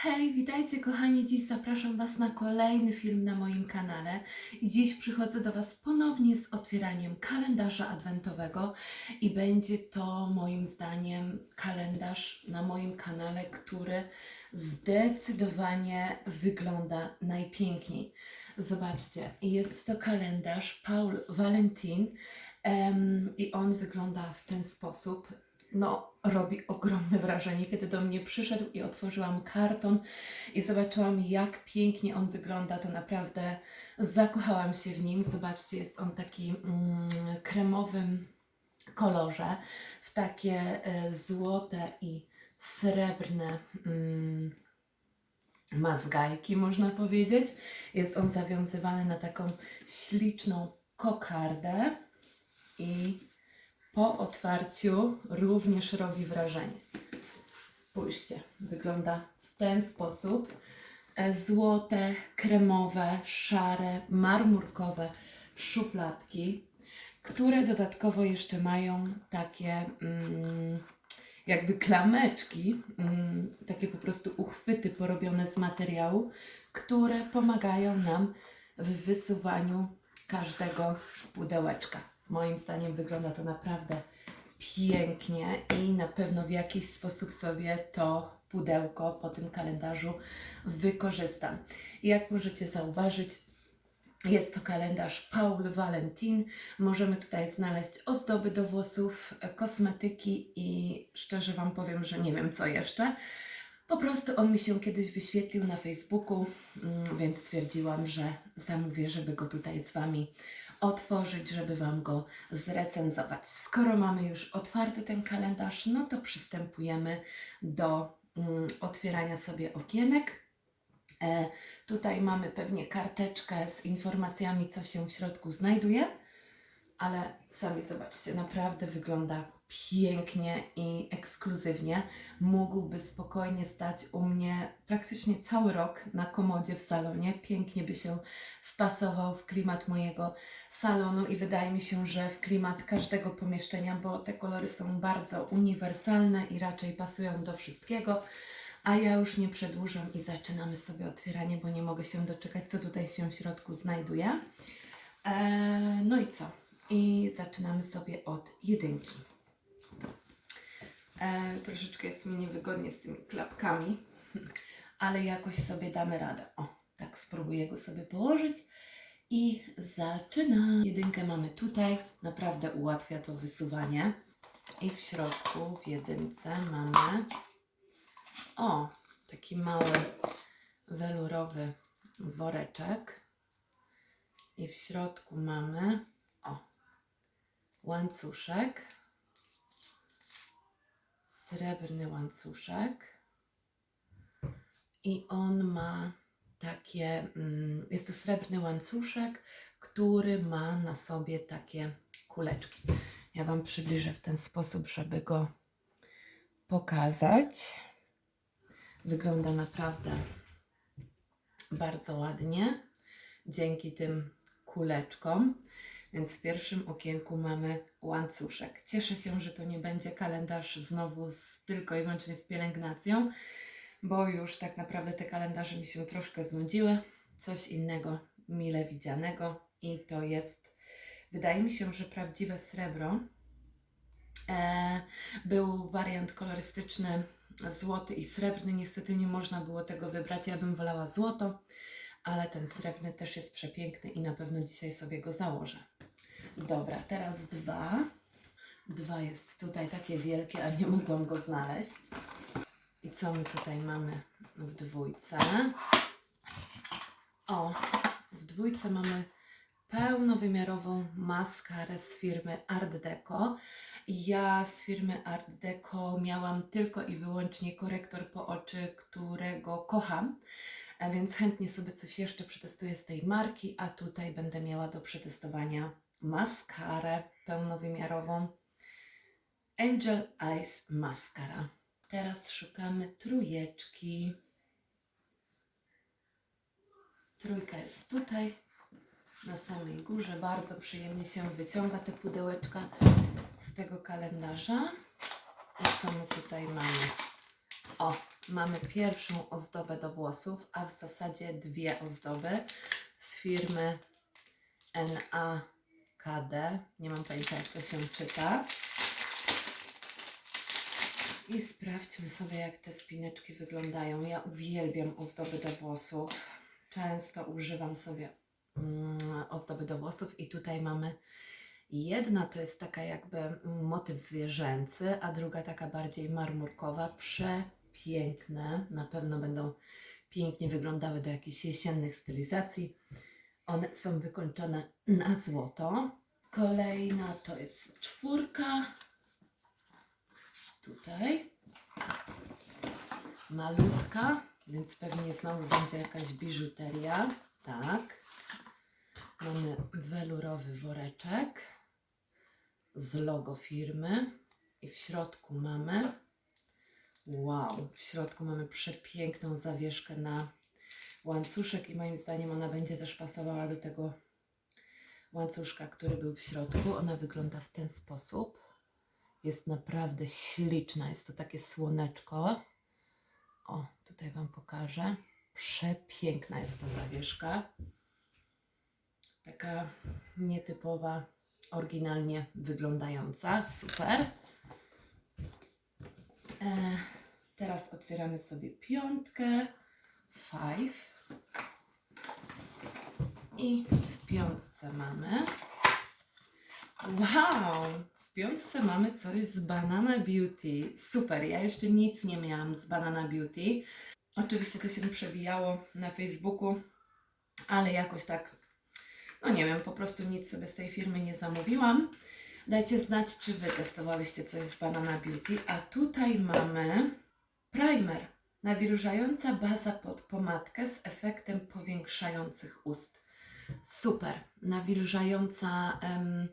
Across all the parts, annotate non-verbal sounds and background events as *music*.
Hej, witajcie kochani. Dziś zapraszam Was na kolejny film na moim kanale. I dziś przychodzę do Was ponownie z otwieraniem kalendarza adwentowego i będzie to moim zdaniem kalendarz na moim kanale, który zdecydowanie wygląda najpiękniej. Zobaczcie, jest to kalendarz Paul Valentin em, i on wygląda w ten sposób. No, robi ogromne wrażenie, kiedy do mnie przyszedł i otworzyłam karton i zobaczyłam, jak pięknie on wygląda. To naprawdę zakochałam się w nim. Zobaczcie, jest on taki mm, kremowym kolorze, w takie e, złote i srebrne mm, mazgajki, można powiedzieć. Jest on zawiązywany na taką śliczną kokardę i po otwarciu również robi wrażenie. Spójrzcie, wygląda w ten sposób. E, Złote, kremowe, szare, marmurkowe szufladki, które dodatkowo jeszcze mają takie mm, jakby klameczki, mm, takie po prostu uchwyty porobione z materiału, które pomagają nam w wysuwaniu każdego pudełeczka. Moim zdaniem wygląda to naprawdę pięknie i na pewno w jakiś sposób sobie to pudełko po tym kalendarzu wykorzystam. Jak możecie zauważyć, jest to kalendarz Paul Valentin. Możemy tutaj znaleźć ozdoby do włosów, kosmetyki i szczerze Wam powiem, że nie wiem co jeszcze. Po prostu on mi się kiedyś wyświetlił na Facebooku, mm, więc stwierdziłam, że zamówię, żeby go tutaj z Wami otworzyć, żeby Wam go zrecenzować. Skoro mamy już otwarty ten kalendarz, no to przystępujemy do mm, otwierania sobie okienek. E, tutaj mamy pewnie karteczkę z informacjami, co się w środku znajduje, ale sami zobaczcie, naprawdę wygląda pięknie i ekskluzywnie. Mógłby spokojnie stać u mnie praktycznie cały rok na komodzie w salonie. Pięknie by się wpasował w klimat mojego salonu i wydaje mi się, że w klimat każdego pomieszczenia, bo te kolory są bardzo uniwersalne i raczej pasują do wszystkiego. A ja już nie przedłużam i zaczynamy sobie otwieranie, bo nie mogę się doczekać, co tutaj się w środku znajduje. Eee, no i co? I zaczynamy sobie od jedynki. Eee, troszeczkę jest mi niewygodnie z tymi klapkami, ale jakoś sobie damy radę. O, tak spróbuję go sobie położyć. I zaczynam. Jedynkę mamy tutaj. Naprawdę ułatwia to wysuwanie. I w środku, w jedynce mamy o, taki mały welurowy woreczek. I w środku mamy o, łańcuszek. Srebrny łańcuszek. I on ma takie, mm, jest to srebrny łańcuszek, który ma na sobie takie kuleczki. Ja Wam przybliżę w ten sposób, żeby go pokazać. Wygląda naprawdę bardzo ładnie dzięki tym kuleczkom. Więc w pierwszym okienku mamy łańcuszek. Cieszę się, że to nie będzie kalendarz znowu z, tylko i wyłącznie z pielęgnacją, bo już tak naprawdę te kalendarze mi się troszkę znudziły. Coś innego mile widzianego i to jest, wydaje mi się, że prawdziwe srebro. E, był wariant kolorystyczny złoty i srebrny. Niestety nie można było tego wybrać. Ja bym wolała złoto, ale ten srebrny też jest przepiękny i na pewno dzisiaj sobie go założę. Dobra, teraz dwa. Dwa jest tutaj takie wielkie, a nie mogłam go znaleźć. I co my tutaj mamy w dwójce? O, w dwójce mamy pełnowymiarową maskarę z firmy Art Deco. Ja z firmy Art Deco miałam tylko i wyłącznie korektor po oczy, którego kocham, więc chętnie sobie coś jeszcze przetestuję z tej marki, a tutaj będę miała do przetestowania maskarę pełnowymiarową Angel Eyes Mascara. Teraz szukamy trójeczki. Trójka jest tutaj, na samej górze. Bardzo przyjemnie się wyciąga te pudełeczka z tego kalendarza. I co my tutaj mamy? O, mamy pierwszą ozdobę do włosów, a w zasadzie dwie ozdoby z firmy NAKD. Nie mam pojęcia, jak to się czyta. I sprawdźmy sobie, jak te spineczki wyglądają. Ja uwielbiam ozdoby do włosów. Często używam sobie mm, ozdoby do włosów i tutaj mamy jedna to jest taka jakby motyw zwierzęcy, a druga taka bardziej marmurkowa. Przepiękne. Na pewno będą pięknie wyglądały do jakichś jesiennych stylizacji. One są wykończone na złoto. Kolejna to jest czwórka. Tutaj. Malutka, więc pewnie znowu będzie jakaś biżuteria. Tak. Mamy welurowy woreczek z logo firmy. I w środku mamy. Wow, w środku mamy przepiękną zawieszkę na łańcuszek i moim zdaniem ona będzie też pasowała do tego łańcuszka, który był w środku. Ona wygląda w ten sposób. Jest naprawdę śliczna. Jest to takie słoneczko. O, tutaj Wam pokażę. Przepiękna jest ta zawieszka. Taka nietypowa, oryginalnie wyglądająca. Super. E, teraz otwieramy sobie piątkę. Five. I w piątce mamy. Wow! W piątce mamy coś z Banana Beauty. Super, ja jeszcze nic nie miałam z Banana Beauty. Oczywiście to się przewijało na Facebooku, ale jakoś tak, no nie wiem, po prostu nic sobie z tej firmy nie zamówiłam. Dajcie znać, czy Wy testowałyście coś z Banana Beauty. A tutaj mamy primer. Nawilżająca baza pod pomadkę z efektem powiększających ust. Super. Nawilżająca, em,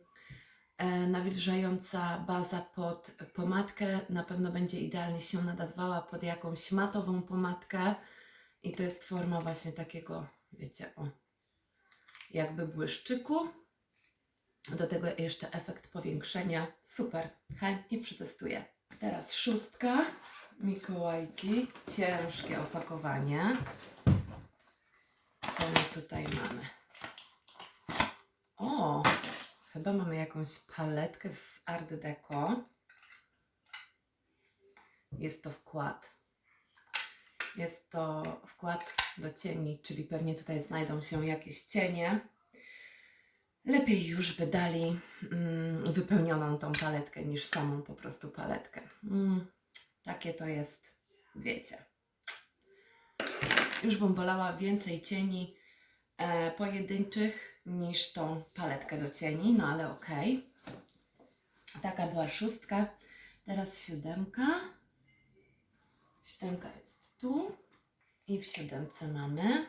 e, nawilżająca baza pod pomadkę. Na pewno będzie idealnie się nadawała pod jakąś matową pomadkę. I to jest forma właśnie takiego, wiecie, o, jakby błyszczyku. Do tego jeszcze efekt powiększenia. Super. Chętnie przetestuję. Teraz szóstka. Mikołajki. Ciężkie opakowanie. Co my tutaj mamy? O! Chyba mamy jakąś paletkę z Art Deco. Jest to wkład. Jest to wkład do cieni, czyli pewnie tutaj znajdą się jakieś cienie. Lepiej już by dali mm, wypełnioną tą paletkę niż samą po prostu paletkę. Mm, takie to jest, wiecie. Już bym wolała więcej cieni e, pojedynczych niż tą paletkę do cieni, no ale okej. Taka była szóstka. Teraz siódemka. Siódemka jest tu. I w siódemce mamy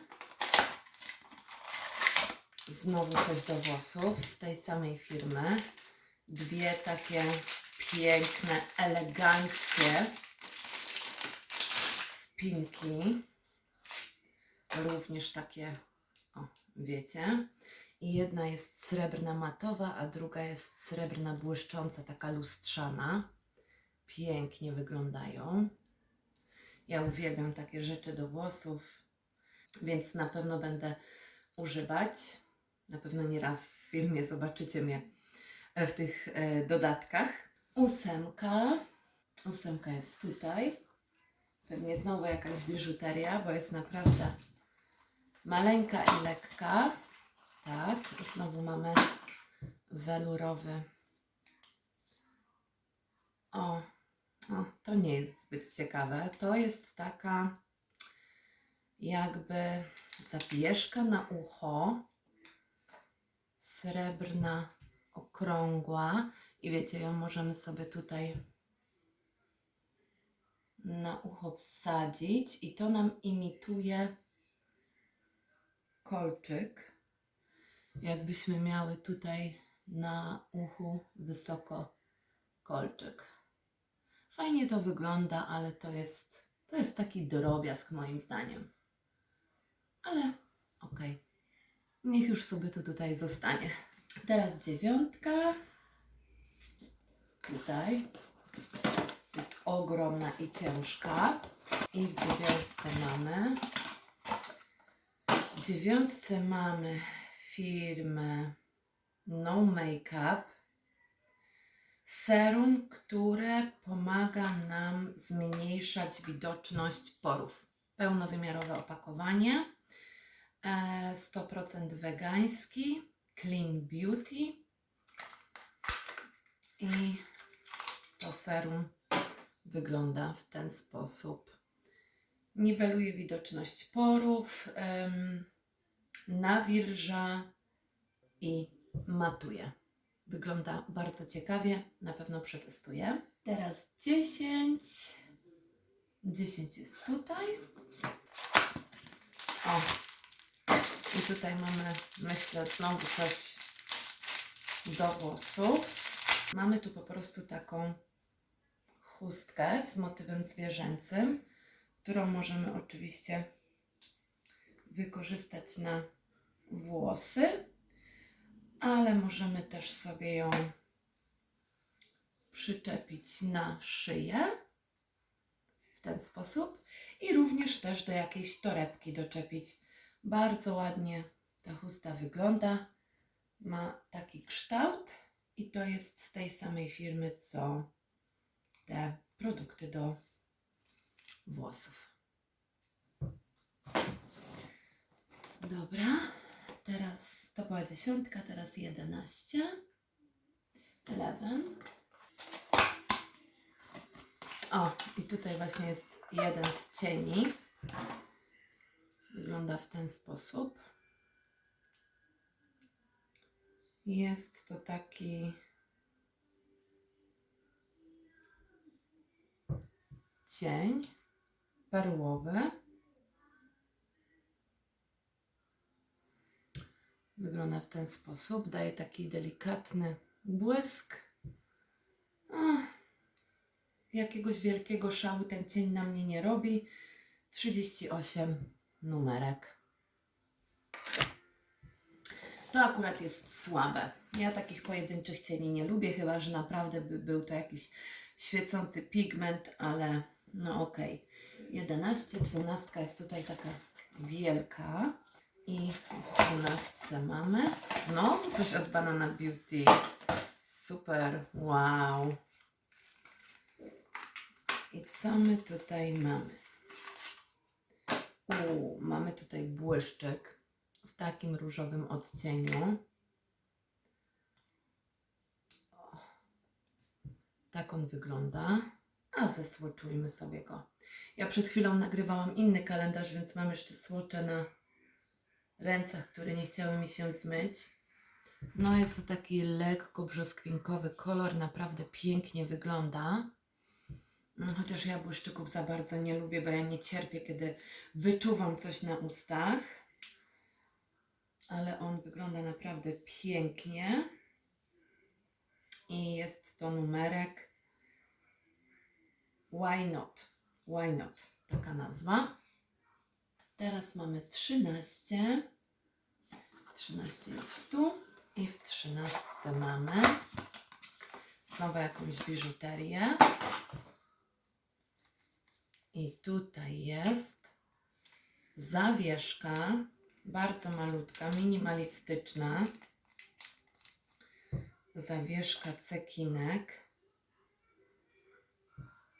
znowu coś do włosów z tej samej firmy. Dwie takie piękne, eleganckie spinki. Również takie, o, wiecie. I jedna jest srebrna matowa, a druga jest srebrna błyszcząca, taka lustrzana. Pięknie wyglądają. Ja uwielbiam takie rzeczy do włosów, więc na pewno będę używać. Na pewno nie raz w filmie zobaczycie mnie e, w tych e, dodatkach. Ósemka. Ósemka jest tutaj. Pewnie znowu jakaś biżuteria, bo jest naprawdę maleńka i lekka. Tak, znowu mamy welurowy. O, o, to nie jest zbyt ciekawe. To jest taka jakby zawieszka na ucho, srebrna, okrągła i wiecie, ją możemy sobie tutaj na ucho wsadzić i to nam imituje kolczyk. Jakbyśmy miały tutaj na uchu wysoko kolczyk. Fajnie to wygląda, ale to jest, to jest taki drobiazg moim zdaniem. Ale okej. Niech już sobie to tutaj zostanie. Teraz dziewiątka. Tutaj. Jest ogromna i ciężka. I w dziewiątce mamy. W dziewiątce mamy firmę No Makeup. Serum, które pomaga nam zmniejszać widoczność porów. Pełnowymiarowe opakowanie. e, 100% wegański. Clean Beauty. I to serum wygląda w ten sposób. Niweluje widoczność porów, nawilża i matuje. Wygląda bardzo ciekawie, na pewno przetestuję. Teraz 10. 10 jest tutaj. O, i tutaj mamy, myślę, znowu coś do włosów. Mamy tu po prostu taką chustkę z motywem zwierzęcym, którą możemy oczywiście wykorzystać na włosy, ale możemy też sobie ją przyczepić na szyję w ten sposób i również też do jakiejś torebki doczepić. Bardzo ładnie ta chusta wygląda. Ma taki kształt i to jest z tej samej firmy co te produkty do włosów. Dobra, teraz to była dziesiątka, teraz jedenaście. Eleven. O, i tutaj właśnie jest jeden z cieni. Wygląda w ten sposób. Jest to taki cień perłowy. Wygląda w ten sposób. Daje taki delikatny błysk. Ach, jakiegoś wielkiego szału ten cień na mnie nie robi. 38 numerek. To akurat jest słabe. Ja takich pojedynczych cieni nie lubię, chyba że naprawdę by był to jakiś świecący pigment, ale no okej. 11, 12 jest tutaj taka wielka. I w 12 mamy znowu coś od Banana Beauty. Super, wow. I co my tutaj mamy? U, mamy tutaj błyszczyk w takim różowym odcieniu. O, tak on wygląda. A zesłoczujmy sobie go. Ja przed chwilą nagrywałam inny kalendarz, więc mam jeszcze słocze na ręcach, które nie chciały mi się zmyć. No jest to taki lekko brzoskwinkowy kolor, naprawdę pięknie wygląda. Mm, Chociaż ja błyszczyków za bardzo nie lubię, bo ja nie cierpię, kiedy wyczuwam coś na ustach. Ale on wygląda naprawdę pięknie. I jest to numerek Why Not? Why Not? Taka nazwa. Teraz mamy 13. 13 jest tu. I w 13 mamy znowu jakąś biżuterię. I tutaj jest zawieszka, bardzo malutka, minimalistyczna. Zawieszka cekinek.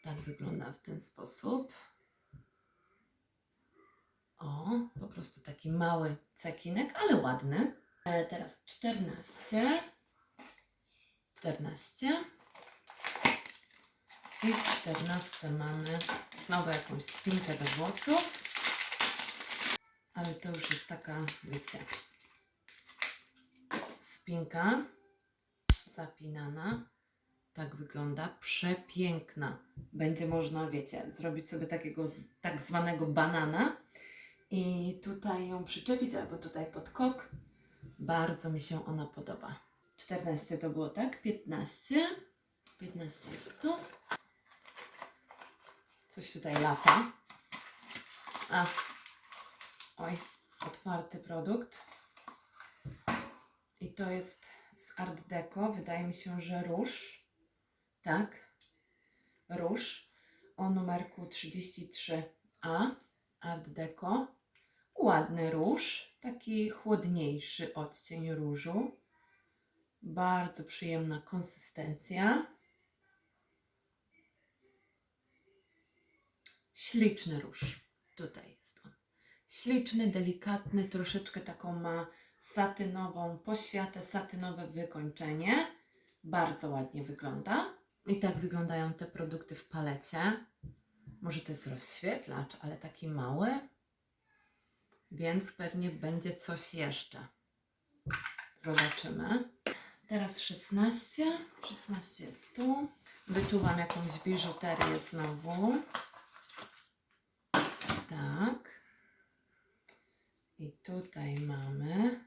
Tak wygląda w ten sposób. O, po prostu taki mały cekinek, ale ładny. E, teraz 14. 14. I w 14 mamy znowu jakąś spinkę do włosów. Ale to już jest taka, wiecie, spinka zapinana. Tak wygląda. Przepiękna. Będzie można, wiecie, zrobić sobie takiego tak zwanego banana i tutaj ją przyczepić albo tutaj pod kok. Bardzo mi się ona podoba. 14 to było tak, 15. 15 jest tu. Coś tutaj lata. A, oj, otwarty produkt. I to jest z Art Deco. Wydaje mi się, że róż. Tak, róż. o numerku 33A Art Deco. Ładny róż, taki chłodniejszy odcień różu. Bardzo przyjemna konsystencja. Śliczny róż. Tutaj jest on. Śliczny, delikatny, troszeczkę taką ma satynową poświatę, satynowe wykończenie. Bardzo ładnie wygląda. I tak wyglądają te produkty w palecie. Może to jest rozświetlacz, ale taki mały. Więc pewnie będzie coś jeszcze. Zobaczymy. Teraz 16. 16 jest tu. Wyczuwam jakąś biżuterię znowu. Tak. I tutaj mamy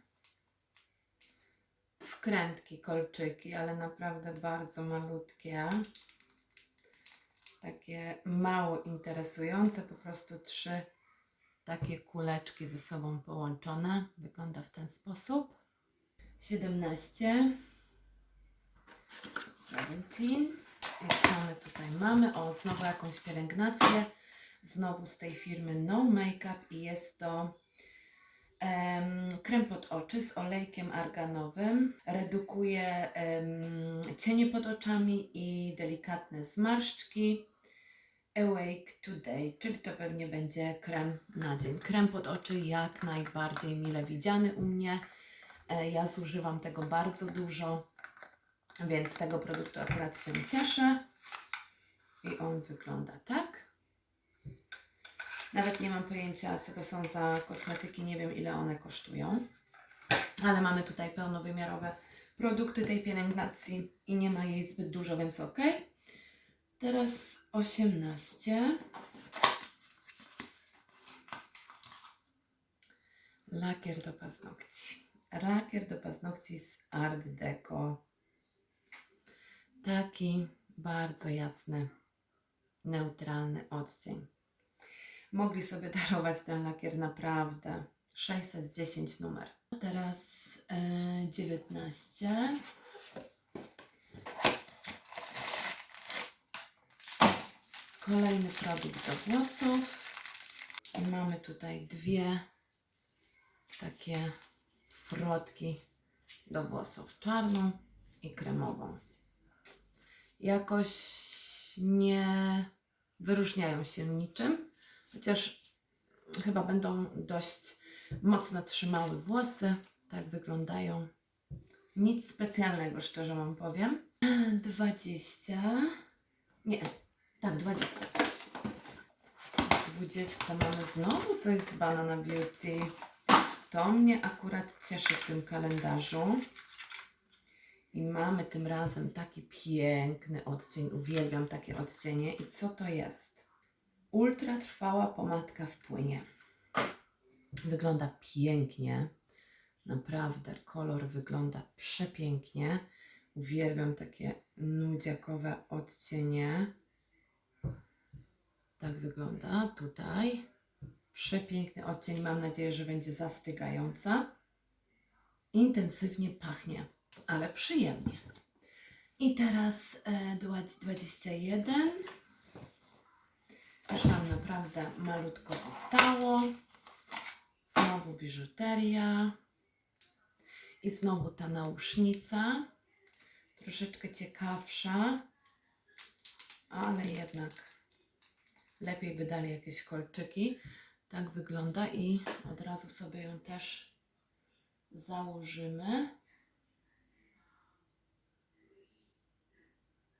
wkrętki, kolczyki, ale naprawdę bardzo malutkie. Takie mało interesujące, po prostu trzy takie kuleczki ze sobą połączone. Wygląda w ten sposób. 17. 17. I co my tutaj mamy? O, znowu jakąś pielęgnację. Znowu z tej firmy No Makeup i jest to krem pod oczy z olejkiem arganowym. Redukuje cienie pod oczami i delikatne zmarszczki. Awake Today, czyli to pewnie będzie krem na dzień. Krem pod oczy jak najbardziej mile widziany u mnie. E, Ja zużywam tego bardzo dużo, więc z tego produktu akurat się cieszę. I on wygląda tak. Nawet nie mam pojęcia, co to są za kosmetyki, nie wiem ile one kosztują. Ale mamy tutaj pełnowymiarowe produkty tej pielęgnacji i nie ma jej zbyt dużo, więc ok. Teraz 18. Lakier do paznokci. Lakier do paznokci z Art Deco. Taki bardzo jasny, neutralny odcień. Mogli sobie darować ten lakier naprawdę. 610 numer. Teraz e, 19. Kolejny produkt do włosów. I mamy tutaj dwie takie frotki do włosów. Czarną i kremową. Jakoś nie wyróżniają się niczym, chociaż chyba będą dość mocno trzymały włosy. Tak wyglądają. Nic specjalnego, szczerze Wam powiem. *clears throat* 20. Nie, tak, 20. W 20 mamy znowu coś z Banana Beauty. To mnie akurat cieszy w tym kalendarzu. I mamy tym razem taki piękny odcień. Uwielbiam takie odcienie. I co to jest? Ultra trwała pomadka w płynie. Wygląda pięknie. Naprawdę kolor wygląda przepięknie. Uwielbiam takie nudziakowe odcienie. Tak wygląda tutaj. Przepiękny odcień. Mam nadzieję, że będzie zastygająca. Intensywnie pachnie, ale przyjemnie. I teraz e, dła- 21. Już nam naprawdę malutko zostało. Znowu biżuteria. I znowu ta nausznica. Troszeczkę ciekawsza, ale jednak lepiej wydali jakieś kolczyki. Tak wygląda i od razu sobie ją też założymy.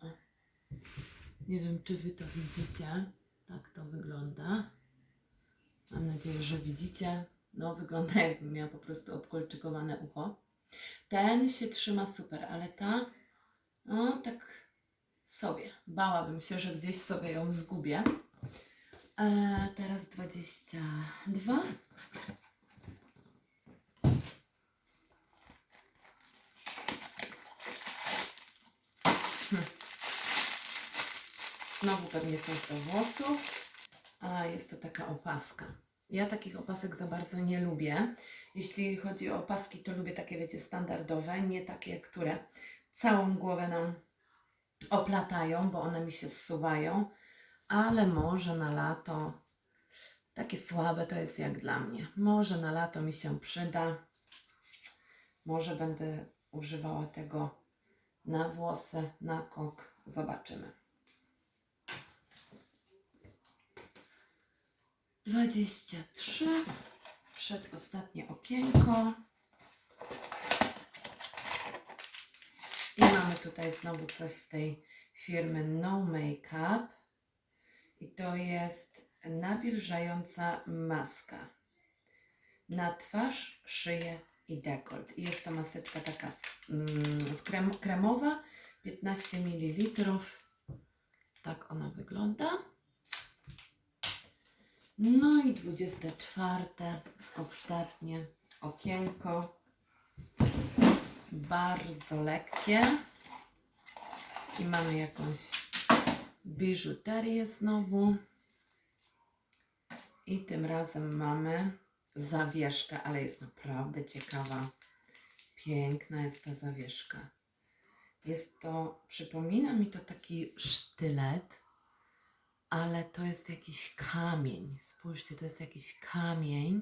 O. Nie wiem, czy Wy to widzicie. Tak to wygląda. Mam nadzieję, że widzicie. No, wygląda jakbym miała po prostu obkolczykowane ucho. Ten się trzyma super, ale ta, no tak sobie. Bałabym się, że gdzieś sobie ją zgubię. E, teraz 22. Znowu pewnie coś do włosów. A jest to taka opaska. Ja takich opasek za bardzo nie lubię. Jeśli chodzi o opaski, to lubię takie, wiecie, standardowe, nie takie, które całą głowę nam oplatają, bo one mi się zsuwają. ale może na lato takie słabe to jest jak dla mnie. Może na lato mi się przyda. Może będę używała tego na włosy, na kok. Zobaczymy. 23. Przedostatnie okienko. I mamy tutaj znowu coś z tej firmy No Makeup. I to jest nawilżająca maska na twarz, szyję i dekolt. I jest to maseczka taka w, mm, krem, kremowa, 15 ml. Tak ona wygląda. No i 24, ostatnie okienko. Bardzo lekkie. I mamy jakąś biżuterię znowu. I tym razem mamy zawieszkę, ale jest naprawdę ciekawa. Piękna jest ta zawieszka. Jest to, przypomina mi to taki sztylet, ale to jest jakiś kamień. Spójrzcie, to jest jakiś kamień.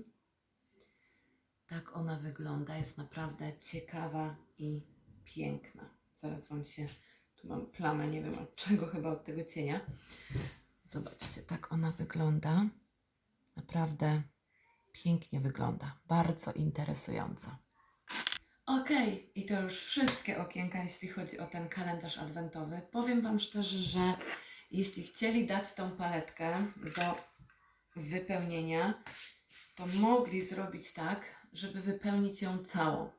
Tak ona wygląda. Jest naprawdę ciekawa i piękna. Zaraz Wam się. Tu mam plamę, nie wiem od czego, chyba od tego cienia. Zobaczcie, tak ona wygląda. Naprawdę pięknie wygląda. Bardzo interesująco. Ok, i to już wszystkie okienka, jeśli chodzi o ten kalendarz adwentowy. Powiem Wam szczerze, że jeśli chcieli dać tą paletkę do wypełnienia, to mogli zrobić tak, żeby wypełnić ją całą.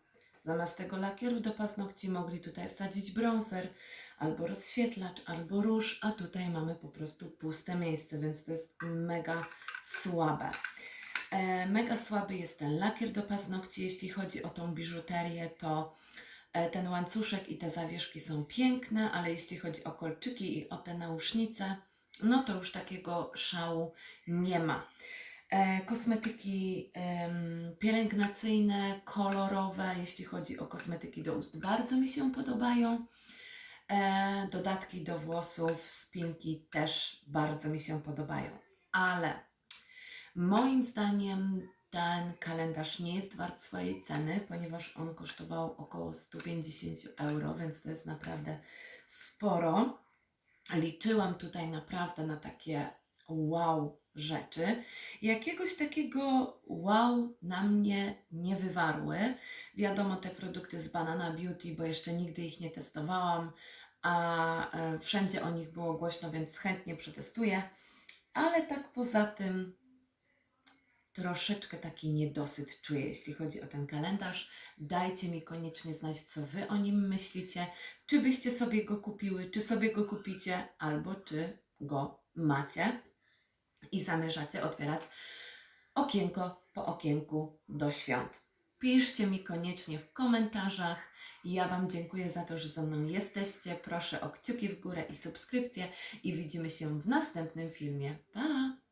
Zamiast tego lakieru do paznokci mogli tutaj wsadzić bronzer, albo rozświetlacz, albo róż, a tutaj mamy po prostu puste miejsce, więc to jest mega słabe. E, mega słaby jest ten lakier do paznokci. Jeśli chodzi o tą biżuterię, to ten łańcuszek i te zawieszki są piękne, ale jeśli chodzi o kolczyki i o te nausznice, no to już takiego szału nie ma. E, kosmetyki pielęgnacyjne, kolorowe, jeśli chodzi o kosmetyki do ust, bardzo mi się podobają. E, dodatki do włosów, spinki też bardzo mi się podobają. Ale moim zdaniem ten kalendarz nie jest wart swojej ceny, ponieważ on kosztował około 150 euro, więc to jest naprawdę sporo. Liczyłam tutaj naprawdę na takie wow rzeczy. Jakiegoś takiego wow na mnie nie wywarły. Wiadomo, te produkty z Banana Beauty, bo jeszcze nigdy ich nie testowałam, a e, wszędzie o nich było głośno, więc chętnie przetestuję. Ale tak poza tym troszeczkę taki niedosyt czuję, jeśli chodzi o ten kalendarz. Dajcie mi koniecznie znać, co Wy o nim myślicie. Czy byście sobie go kupiły, czy sobie go kupicie, albo czy go macie i zamierzacie otwierać okienko po okienku do świąt. Piszcie mi koniecznie w komentarzach. Ja Wam dziękuję za to, że ze mną jesteście. Proszę o kciuki w górę i subskrypcję i widzimy się w następnym filmie. Pa!